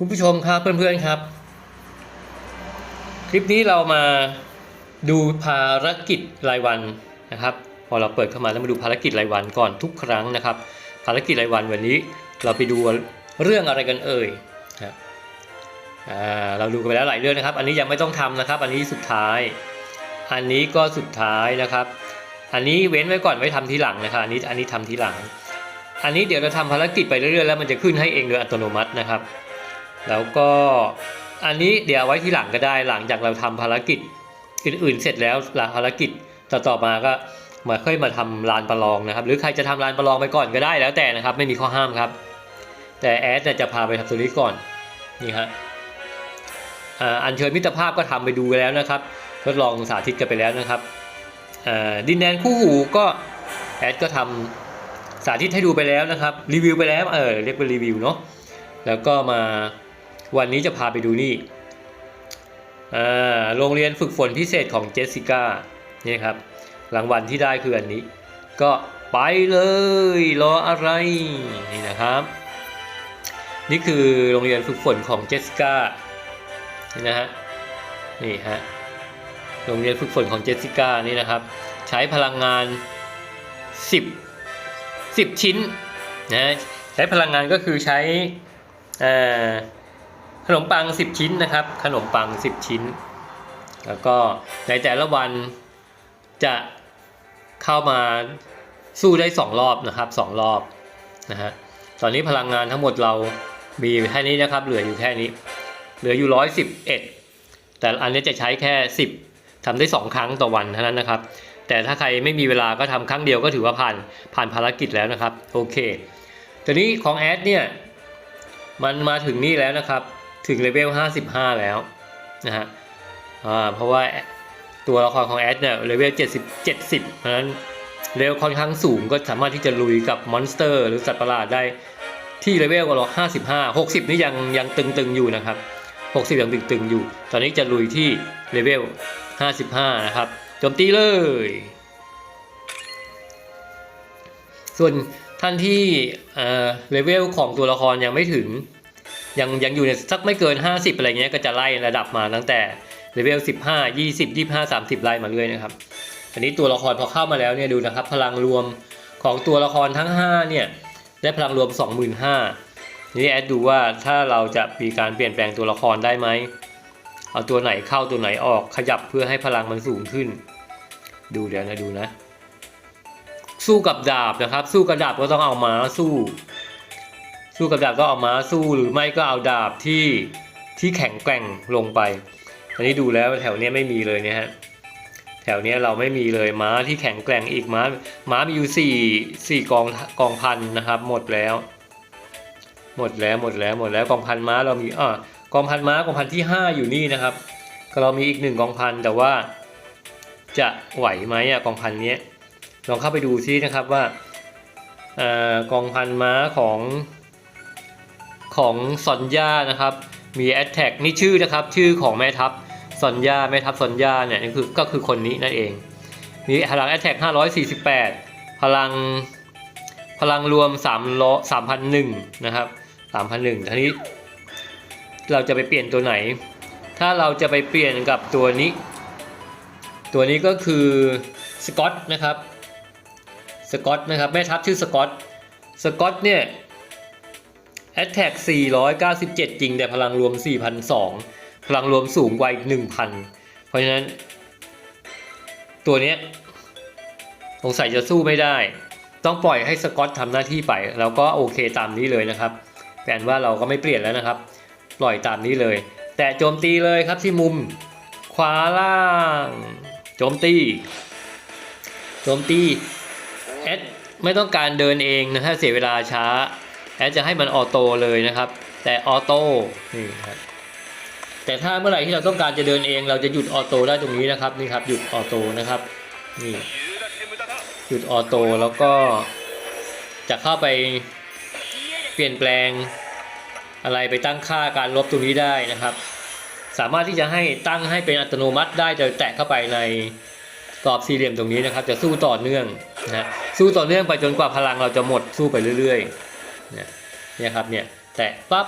คุณผู้ชมครับเพื่อนๆครับ คลิปนี้เรามาดูภารกิจรายวันนะครับ พอเราเปิดเข้ามาแล้วมาดูภารกิจรายวันก่อนทุกครั้งนะครับ ภารกิจรายวันวันนี้เราไปดูเรื่องอะไรกันเอ่ยครับเราดูกันไปแล้วหลายเรื่องนะครับ อันนี้ยังไม่ต้องทำนะครับ อันนี้สุดท้าย อันนี้ก็สุดท้ายนะครับ อันนี้เว้นไว้ก่อนไว้ทำทีหลังนะครับ อันนี้อันนี้ทำทีหลัง อันนี้เดี๋ยวเราทำภารกิจไปเรื่อยๆแล้วมันจะขึ้นให้เองโดยอัตโนมัตินะครับ แล้วก็อันนี้เดี๋ยวไว้ที่หลังก็ได้หลังจากเราทำภารกิจอื่นๆ เสร็จแล้วหลังภารกิจต่อๆมาก็มาค่อยมาทำลานประลองนะครับ หรือใครจะทำลานประลองไปก่อนก็ได้แล้วแต่นะครับ ไม่มีข้อห้ามครับ แต่แอดจะพาไปทำตัวนี้ก่อนนี่ฮะอ่าอัญเชิญมิตรภาพก็ทำไปดูแล้วนะครับ ทดลองสาธิตกันไปแล้วนะครับอ่าดินแดนคู่หูก็แอดก็ทำสาธิตให้ดูไปแล้วนะครับรีวิวไปแล้วเออเรียกเป็นรีวิวเนาะแล้วก็มา วันนี้จะพาไปดูนี่โรงเรียนฝึกฝนพิเศษของเจสสิก้านี่ครับรางวัลที่ได้คืออันนี้ ก็ไปเลยรออะไรนี่นะครับ นี่คือโรงเรียนฝึกฝนของเจสสิก้านี่นะฮะนี่ฮะโรงเรียนฝึกฝนของเจสสิก้านี่นะครับ ใช้พลังงาน 10 10 ชิ้นนะใช้พลังงานก็คือใช้อ่อ ขนมปัง 10 ชิ้นนะครับ ขนมปัง 10 ชิ้น แล้วก็ในแต่ละวันจะเข้ามาสู้ได้ 2 รอบนะครับ 2 รอบนะฮะตอนนี้พลังงานทั้งหมดเรามีแค่นี้นะครับ เหลืออยู่แค่นี้ เหลืออยู่ 111 แต่อันนี้จะใช้แค่ 10ทำได้ 2 ครั้งต่อวันเท่านั้นนะครับ แต่ถ้าใครไม่มีเวลาก็ทำครั้งเดียวก็ถือว่าผ่านผ่านภารกิจแล้วนะครับ โอเคทีนี้ของแอดเนี่ยมันมาถึงนี่แล้วนะครับ ถึงเลเวล 55 แล้วนะฮะอ่าเพราะว่าตัวละครของแอดเนี่ยเลเวล 70 70 เพราะฉะนั้นเลเวลค่อนข้างสูงก็สามารถที่จะลุยกับมอนสเตอร์ หรือสัตว์ประหลาดได้ที่เลเวลก็55 60 นี่ยังยังตึงๆอยู่นะครับ 60 ยังตึงๆอยู่ ตอนนี้จะลุยที่เลเวล 55 นะครับโจมตีเลย ส่วนท่านที่เอ่อเลเวลของตัวละครยังไม่ถึง ยังยังอยู่ในสักไม่เกิน 50 อะไรเงี้ยก็จะไล่ระดับมาตั้งแต่เลเวล15 20 25 30 ไล่มาเรื่อยนะครับอันนี้ตัวละครพอเข้ามาแล้วเนี่ยดูนะครับ พลังรวมของตัวละครทั้ง 5 เนี่ยได้พลังรวม 25,000นี่แอดดูว่าถ้าเราจะมีการเปลี่ยนแปลงตัวละครได้ไหมเอาตัวไหนเข้าตัวไหนออกขยับเพื่อให้พลังมันสูงขึ้น ดูเดี๋ยวนะดูนะ สู้กับดาบนะครับ สู้กับดาบก็ต้องเอามาสู้ สู้กับดาบก็เอาม้าสู้หรือไม่ก็เอาดาบที่ที่แข็งแกร่งลงไป อันนี้ดูแล้วแถวเนี้ยไม่มีเลยเนี่ยฮะ แถวเนี้ยเราไม่มีเลยม้าที่แข็งแกร่งอีกม้า ม้ามีอยู่สี่สี่กองกองพันนะครับ หมดแล้ว หมดแล้วหมดแล้วหมดแล้วกองพันม้าเรามีอ่ากองพันม้ากองพันที่ห้าอยู่นี่นะครับ ก็เรามีอีกหนึ่งกองพันแต่ว่าจะไหวไหมอะกองพันนี้ลองเข้าไปดูซินะครับว่าอ่อกองพันม้าของ ของซอนย่านะครับ มีแอ t แทกนี่ชื่อนะครับ ชื่อของแม่ทัพซอนย่าแม่ทัพซอนย่าเนี่ยนี่คือก็คือคนนี้นั่นเอง มีพลังแอ t แทก548 พลังพลังรวม3ล้อ3,001นะครับ3,001ทีนี้ เราจะไปเปลี่ยนตัวไหน ถ้าเราจะไปเปลี่ยนกับตัวนี้ ตัวนี้ก็คือสกอตนะครับสกอตนะครับแม่ทัพชื่อสกอตสกอตเนี่ย แอตแทก497 จริง แต่พลังรวม 4,002 พลังรวมสูงกว่าอีก 1,000 เพราะฉะนั้น ตัวเนี้ยสงสัยจะสู้ไม่ได้ ต้องปล่อยให้สกอตทำหน้าที่ไป แล้วก็โอเคตามนี้เลยนะครับแปลว่าเราก็ไม่เปลี่ยนแล้วนะครับ ปล่อยตามนี้เลย แต่โจมตีเลยครับที่มุมขวาล่าง โจมตี โจมตีแอดไม่ต้องการเดินเองนะถ้าเสียเวลาช้า แอดจะให้มันออโต้เลยนะครับ แต่ออโต้นี่ครับแต่ถ้าเมื่อไหร่ที่เราต้องการจะเดินเอง เราจะหยุดออโต้ได้ตรงนี้นะครับนี่ครับหยุดออโต้นะครับนี่หยุดออโต้แล้วก็จะเข้าไปเปลี่ยนแปลงอะไรไปตั้งค่าการลบตรงนี้ได้นะครับ สามารถที่จะให้ตั้งให้เป็นอัตโนมัติได้จะแตะเข้าไปในกรอบสี่เหลี่ยมตรงนี้นะครับ จะสู้ต่อเนื่องนะสู้ต่อเนื่องไปจนกว่าพลังเราจะหมดสู้ไปเรื่อย ๆ เนี่ยเนี่ยครับเนี่ยแตะปั๊บ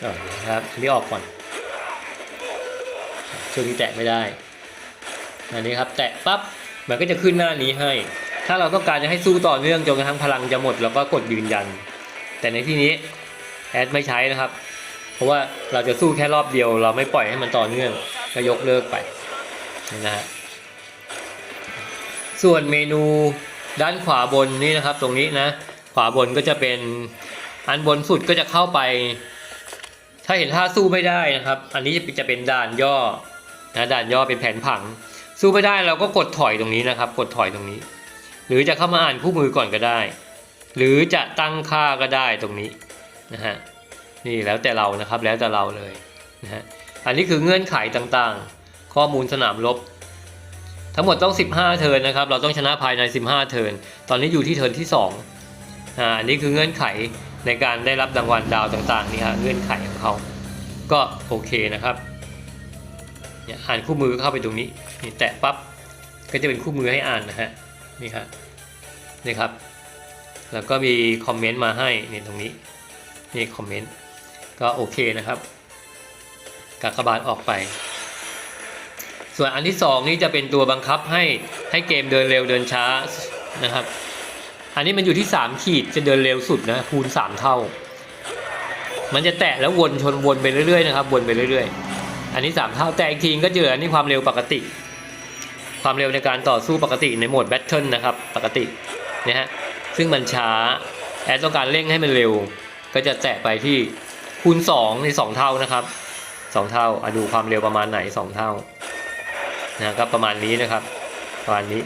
เออนะครับอันนี้ออกก่อนช่วงนี้แตะไม่ได้อันนี้ครับแตะปั๊บมันก็จะขึ้นหน้านี้ให้ ถ้าเราต้องการจะให้สู้ต่อเนื่องจนกระทั่งพลังจะหมดเราก็กดยืนยัน แต่ในที่นี้แอดไม่ใช้นะครับ เพราะว่าเราจะสู้แค่รอบเดียว เราไม่ปล่อยให้มันต่อเนื่องก็ยกเลิกไปนะฮะส่วนเมนูด้านขวาบนนี่นะครับตรงนี้นะ ขวาบนก็จะเป็นอันบนสุดก็จะเข้าไป ถ้าเห็นท่าสู้ไม่ได้นะครับ อันนี้จะเป็นด่านย่อนะด่านย่อเป็นแผนผัง สู้ไม่ได้เราก็กดถอยตรงนี้นะครับ กดถอยตรงนี้ หรือจะเข้ามาอ่านคู่มือก่อนก็ได้ หรือจะตั้งค่าก็ได้ตรงนี้นะฮะนี่แล้วแต่เรานะครับแล้วแต่เราเลยนะฮะอันนี้คือเงื่อนไขต่างๆ ข้อมูลสนามรบทั้งหมดต้อง 15 เทิร์นนะครับ เราต้องชนะภายใน 15 เทิร์น ตอนนี้อยู่ที่เทิร์นที่ 2 อ่าอันนี้คือเงื่อนไขในการได้รับรางวัลดาวต่างๆนี่ฮะเงื่อนไขของเขาก็โอเคนะครับเนี่ยอ่านคู่มือเข้าไปตรงนี้นี่แตะปั๊บก็จะเป็นคู่มือให้อ่านนะฮะนี่ครับนี่ครับ แล้วก็มีคอมเมนต์มาให้นี่ตรงนี้นี่คอมเมนต์ก็โอเคนะครับกากบาทออกไป ส่วนอันที่สองนี่จะเป็นตัวบังคับให้ให้เกมเดินเร็วเดินช้านะครับ อันนี้มันอยู่ที่3ขีดจะเดินเร็วสุดนะคูณ3เท่า มันจะแตะแล้ววนชนวนไปเรื่อยๆนะครับวนไปเรื่อยๆ อันนี้3เท่าแต่อีกทีก็เจออันนี้ความเร็วปกติ ความเร็วในการต่อสู้ปกติในโหมดแบทเทิลนะครับปกตินะฮะซึ่งมันช้าแอดต้องการเร่งให้มันเร็ว ก็จะแตะไปที่คูณ2ใน 2 เท่านะครับ2เท่าอดูความเร็วประมาณไหน 2 เท่านะครับประมาณนี้นะครับ ประมาณนี้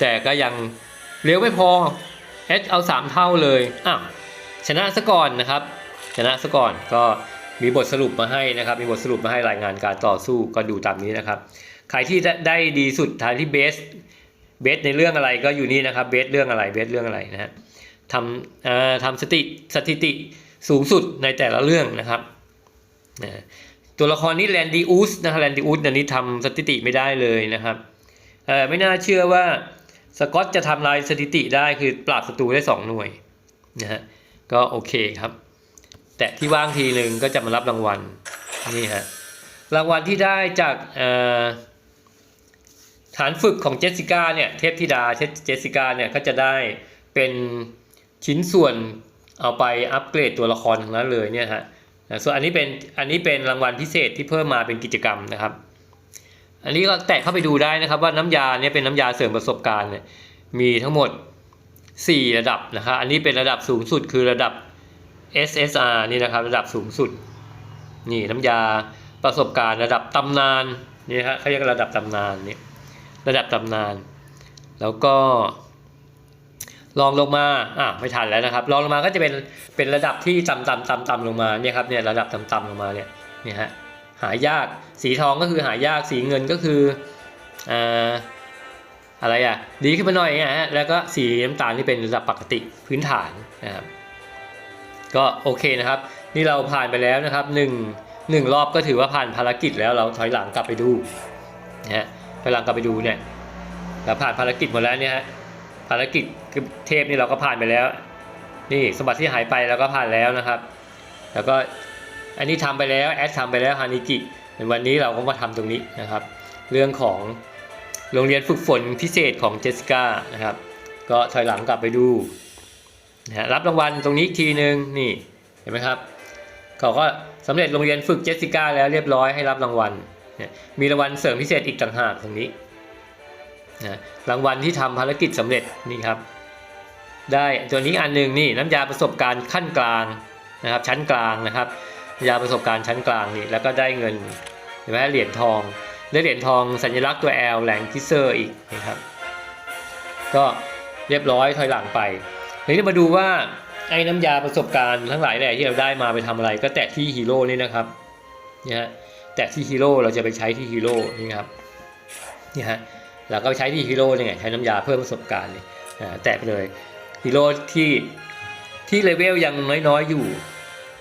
แต่ก็ยัง เร็วไม่พอเอสเอาสามเท่าเลยอ้าวชนะซะก่อนนะครับ ชนะซะก่อนก็มีบทสรุปมาให้นะครับ มีบทสรุปมาให้รายงานการต่อสู้ก็ดูตามนี้นะครับ ใครที่ได้ดีสุดทางที่เบสเบสในเรื่องอะไรก็อยู่นี่นะครับเบสเรื่องอะไรเบสเรื่องอะไรนะฮะทำเอ่อทำสติสถิติสูงสุดในแต่ละเรื่องนะครับนะตัวละครนี้แลนดิอุสนะครับแลนดิอุสอันนี้ทำสถิติไม่ได้เลยนะครับเออไม่น่าเชื่อว่า สกอตจะทำลายสถิติได้คือปราบศัตรูได้ 2 หน่วยนะฮะก็โอเคครับ แต่ที่ว่างทีหนึ่งก็จะมารับรางวัลนี่ฮะรางวัลที่ได้จากฐานฝึกของเจสสิก้าเนี่ยเทพธิดาเจสสิก้าเนี่ยก็จะได้เป็นชิ้นส่วนเอาไปอัปเกรดตัวละครทั้งนั้นเลยเนี่ยฮะส่วนอันนี้เป็นอันนี้เป็นรางวัลพิเศษที่เพิ่มมาเป็นกิจกรรมนะครับ อันนี้ก็แตะเข้าไปดูได้นะครับว่าน้ำยาเนี่ยเป็นน้ำยาเสริมประสบการณ์เนี่ยมีทั้งหมด 4 ระดับนะครับอันนี้เป็นระดับสูงสุดคือระดับ SSR นี่นะครับระดับสูงสุดนี่น้ำยาประสบการณ์ระดับตำนานนี่ฮะเขาเรียกระดับตำนานเนี่ยระดับตำนาน แล้วก็ลองลงมาอะไม่ทันแล้วนะครับลองลงมาก็จะเป็นเป็นระดับที่ต่ำต่ำต่ำต่ำลงมาเนี่ยครับเนี่ยระดับต่ำต่ำลงมาเนี่ยนี่ฮะ หายาก สีทองก็คือหายาก สีเงินก็คืออ่าอะไรอะ ดีขึ้นมาหน่อยนะฮะ แล้วก็สีน้ำตาลที่เป็นระดับปกติพื้นฐานนะครับ ก็โอเคนะครับ นี่เราผ่านไปแล้วนะครับหนึ่งหนึ่งรอบก็ถือว่าผ่านภารกิจแล้วเราถอยหลังกลับไปดูนะฮะถอยหลังกลับไปดูเนี่ยเราผ่านภารกิจหมดแล้วเนี่ยฮะภารกิจเทพนี่เราก็ผ่านไปแล้ว นี่สมบัติที่หายไปเราก็ผ่านแล้วนะครับ แล้วก็ อันนี้ทำไปแล้วแอดทำไปแล้วฮานิกิในวันนี้เราก็มาทำตรงนี้นะครับ เรื่องของโรงเรียนฝึกฝนพิเศษของเจสสิก้านะครับ ก็ถอยหลังกลับไปดูนะรับรางวัลตรงนี้อีกทีนึงนี่เห็นไหมครับเขาก็สำเร็จโรงเรียนฝึกเจสสิก้าแล้วเรียบร้อยให้รับรางวัลมีรางวัลเสริมพิเศษอีกต่างหากตรงนี้นะรางวัลที่ทำภารกิจสำเร็จนี่ครับ ได้ตัวนี้อันหนึงนี่น้ำยาประสบการณ์ขั้นกลางนะครับ ชั้นกลางนะครับ ยาประสบการณ์ชั้นกลางนี่แล้วก็ได้เงินเห็นไหมเหรียญทองได้เหรียญทองสัญลักษณ์ตัว L แหลงคิเซอร์อีกนะครับ ก็เรียบร้อยถอยหลังไปทีนี้มาดูว่าไอ้น้ำยาประสบการณ์ทั้งหลายแหล่ที่เราได้มาไปทำอะไร ก็แตะที่ฮีโร่นี่นะครับเนี่ยฮะแตะที่ฮีโร่เราจะไปใช้ที่ฮีโร่นี่ครับนี่ฮะเราก็ไปใช้ที่ฮีโร่นี่ไงใช้น้ำยาเพิ่มประสบการณ์นี่แตะไปเลยฮีโร่ที่ที่เลเวลยังน้อยๆอยู่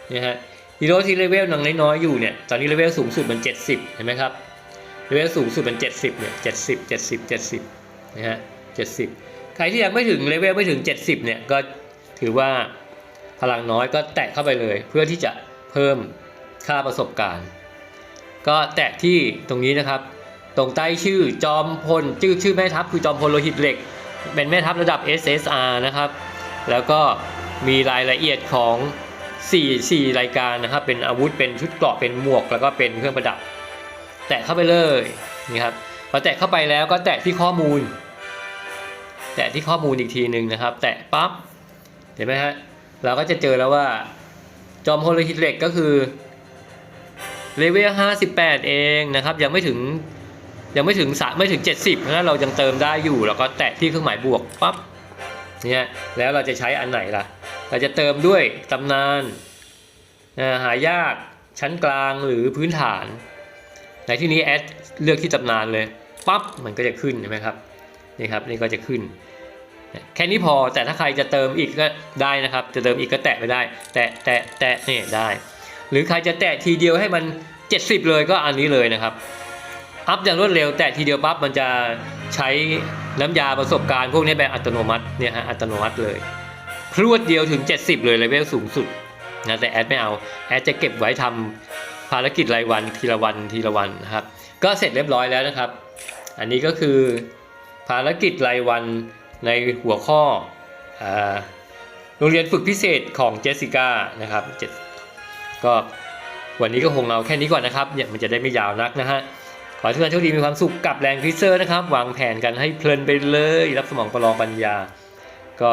เนี่ยฮะ ฮีโร่ที่เลเวลนังน้อยๆอยู่เนี่ยตอนนี้เลเวลสูงสุดมัน 70 เห็นไหมครับเลเวลสูงสุดมัน 70เนี่ย70 70 70นะฮะ70 ใครที่ยังไม่ถึงเลเวลไม่ถึง 70เนี่ยก็ถือว่าพลังน้อยก็แตะเข้าไปเลย เพื่อที่จะเพิ่มค่าประสบการณ์ ก็แตะที่ตรงนี้นะครับตรงใต้ชื่อจอมพลชื่อชื่อแม่ทัพคือจอมพลโลหิตเหล็ก เป็นแม่ทัพระดับ SSR นะครับ แล้วก็มีรายละเอียดของ 4 4 รายการนะครับ เป็นอาวุธเป็นชุดเกราะเป็นหมวก แล้วก็เป็นเครื่องประดับ แตะเข้าไปเลยนี่ครับพอแตะเข้าไปแล้วก็แตะที่ข้อมูล แตะที่ข้อมูลอีกทีหนึ่งนะครับ แตะปั๊บเห็นไหมฮะเราก็จะเจอแล้วว่า จอมพลโลหิตเล็กก็คือเลเวล58 เองนะครับ ยังไม่ถึงยังไม่ถึงสะไม่ถึง 70 เพราะฉะนั้นเรายังเติมได้อยู่ แล้วก็แตะที่เครื่องหมายบวกปั๊บเนี่ยแล้วเราจะใช้อันไหนล่ะ เราจะเติมด้วยตำนานหายากชั้นกลางหรือพื้นฐาน ในที่นี้แอดเลือกที่ตำนานเลยปั๊บมันก็จะขึ้นเห็นไหมครับนี่ครับนี่ก็จะขึ้น แค่นี้พอแต่ถ้าใครจะเติมอีกก็ได้นะครับ จะเติมอีกก็แตะไม่ได้ แตะแตะแตะเนี่ยได้ หรือใครจะแตะทีเดียวให้มัน 70 เลยก็อันนี้เลยนะครับอัพอย่างรวดเร็ว แตะทีเดียวปั๊บมันจะใช้น้ำยาประสบการณ์พวกนี้แบบอัตโนมัติเนี่ยฮะอัตโนมัติเลย พรวดเดียวถึง 70 เลยเลเวลสูงสุดนะแต่แอดไม่เอา แอดจะเก็บไว้ทำภารกิจรายวันทีละวันทีละวันนะครับ ก็เสร็จเรียบร้อยแล้วนะครับ อันนี้ก็คือภารกิจรายวันในหัวข้ออโรงเรียนฝึกพิเศษของเจสสิก้านะครับก็วันนี้ก็คงเอาแค่นี้ก่อนนะครับเนี่ยมันจะได้ไม่ยาวนักนะฮะขอให้ทุกท่านโชคดีมีความสุขกับแรงคริเซอร์นะครับ วางแผนกันให้เพลินไปเลย รับสมองประลองปัญญา ก็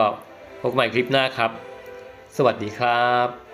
พบกันใหม่คลิปหน้าครับ สวัสดีครับ